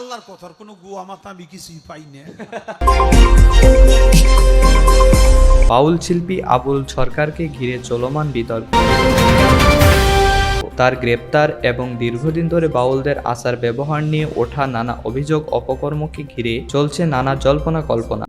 আল্লাহর কথার কোনো গুয়া মাথা আমি কিছুই পাই না। বাউল শিল্পী আবুল সরকারকে ঘিরে চলমান বিতর্ক। তার গ্রেপ্তার এবং দীর্ঘদিন ধরে বাউলদের আচার ব্যবহার নিয়ে ওঠা নানা অভিযোগ, অপকর্মকে ঘিরে চলছে নানা জল্পনা কল্পনা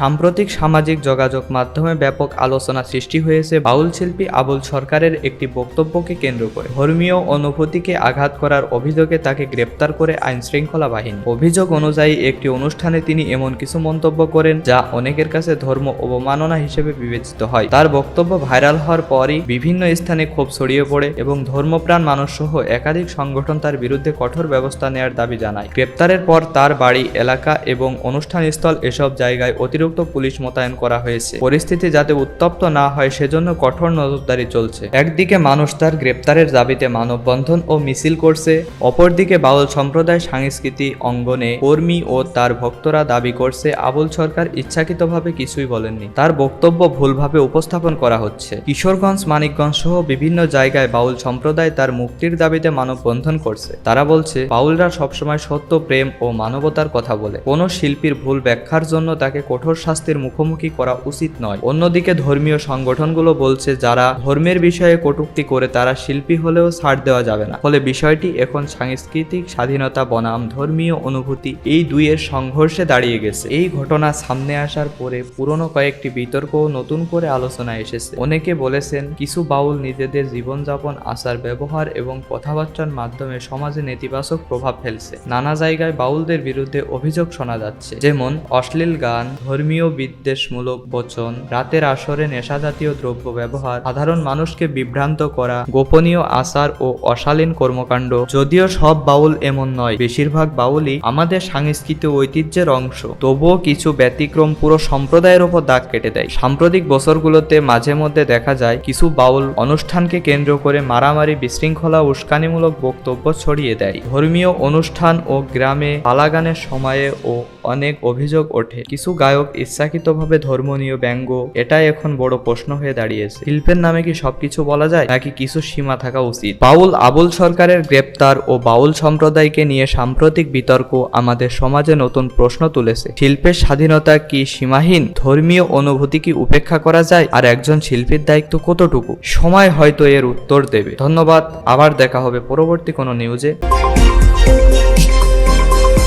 সাম্প্রতিক সামাজিক যোগাযোগ মাধ্যমে ব্যাপক আলোচনা সৃষ্টি হয়েছে বাউল শিল্পী আবুল সরকারের একটি বক্তব্যকে কেন্দ্র করে। ধর্মীয় অনুভূতিকে আঘাত করার অভিযোগে তাকে গ্রেপ্তার করে আইন শৃঙ্খলা বাহিনী। অভিযোগ অনুযায়ী, একটি অনুষ্ঠানে তিনি এমন কিছু মন্তব্য করেন যা অনেকের কাছে ধর্ম অবমাননা হিসেবে বিবেচিত হয়। তার বক্তব্য ভাইরাল হওয়ার পরই বিভিন্ন স্থানে ক্ষোভ ছড়িয়ে পড়ে এবং ধর্মপ্রাণ মানুষ সহ একাধিক সংগঠন তার বিরুদ্ধে কঠোর ব্যবস্থা নেওয়ার দাবি জানায়। গ্রেপ্তারের পর তার বাড়ি, এলাকা এবং অনুষ্ঠানস্থল এসব জায়গায় অতিরিক্ত পুলিশ মোতায়েন করা হয়েছে। পরিস্থিতি যাতে উত্তপ্ত না হয়, সেজন্য কঠোর নজরদারি চলছে। একদিকে মানুষ তার গ্রেপ্তারের দাবিতে মানববন্ধন ও মিছিল করছে, অপরদিকে বাউল সম্প্রদায় সাংস্কৃতি অঙ্গনে কর্মী ও তার ভক্তরা দাবি করছে, আবুল সরকার ইচ্ছাকৃতভাবে কিছুই বলেননি। তার বক্তব্য ভুলভাবে উপস্থাপন করা হচ্ছে। কিশোরগঞ্জ, মানিকগঞ্জ সহ বিভিন্ন জায়গায় বাউল সম্প্রদায় তার মুক্তির দাবিতে মানববন্ধন করছে। তারা বলছে, বাউলরা সবসময় সত্য, প্রেম ও মানবতার কথা বলে। কোনো শিল্পীর ভুল ব্যাখ্যার জন্য তাকে কঠোর শাস্তির মুখোমুখি করা উচিত নয়। অন্যদিকে ধর্মীয় সংগঠনগুলো বলছে, যারা ধর্মের বিষয়ে কটূক্তি করে তারা শিল্পী হলেও ছাড় দেওয়া যাবে না। ফলে বিষয়টি এখন সাংস্কৃতিক স্বাধীনতা বনাম ধর্মীয় অনুভূতি এই দুইয়ের সংঘর্ষে দাঁড়িয়ে গেছে। এই ঘটনা সামনে আসার পরে পুরনো কয়েকটি বিতর্ক নতুন করে আলোচনায় এসেছে। অনেকে বলেছেন, কিছু বাউল নিজেদের জীবনযাপন, আচার ব্যবহার এবং কথাবার্তার মাধ্যমে সমাজে নেতিবাচক প্রভাব ফেলছে। নানা জায়গায় বাউলদের বিরুদ্ধে অভিযোগ শোনা যাচ্ছে, যেমন অশ্লীল গান বিদ্বেষমূলক বচন, রাতের আসরে নেশাজাতীয় দ্রব্য ব্যবহার, সাধারণ মানুষকে বিভ্রান্ত করা, গোপনীয় আচার ও অশালীন কর্মকাণ্ড। যদিও সব বাউল এমন নয়, বেশিরভাগ বাউলই আমাদের সাংস্কৃতিক ঐতিহ্যের অংশ। তবুও কিছু ব্যতিক্রম পুরো সম্প্রদায়ের ওপর দাগ কেটে দেয়। সাম্প্রতিক বছরগুলোতে মাঝে মধ্যে দেখা যায়, কিছু বাউল অনুষ্ঠানকে কেন্দ্র করে মারামারি, বিশৃঙ্খলা, উস্কানিমূলক বক্তব্য ছড়িয়ে দেয়। ধর্মীয় অনুষ্ঠান ও গ্রামে পালাগানের সময়ে ও অনেক অভিযোগ ওঠে। কিছু গায়ক ইচ্ছাকৃতভাবে ধর্ম নিয়ে ব্যঙ্গ, এটাই এখন বড় প্রশ্ন হয়ে দাঁড়িয়েছে। শিল্পের নামে কি সবকিছু বলা যায়, নাকি কিছু সীমা থাকা উচিত? বাউল আবুল সরকারের গ্রেপ্তার ও বাউল সম্প্রদায়কে নিয়ে সাম্প্রতিক বিতর্ক আমাদের সমাজে নতুন প্রশ্ন তুলেছে। শিল্পের স্বাধীনতা কি সীমাহীন? ধর্মীয় অনুভূতি কি উপেক্ষা করা যায়? আর একজন শিল্পীর দায়িত্ব কতটুকু? সময় হয়তো এর উত্তর দেবে। ধন্যবাদ, আবার দেখা হবে পরবর্তী কোনো নিউজে।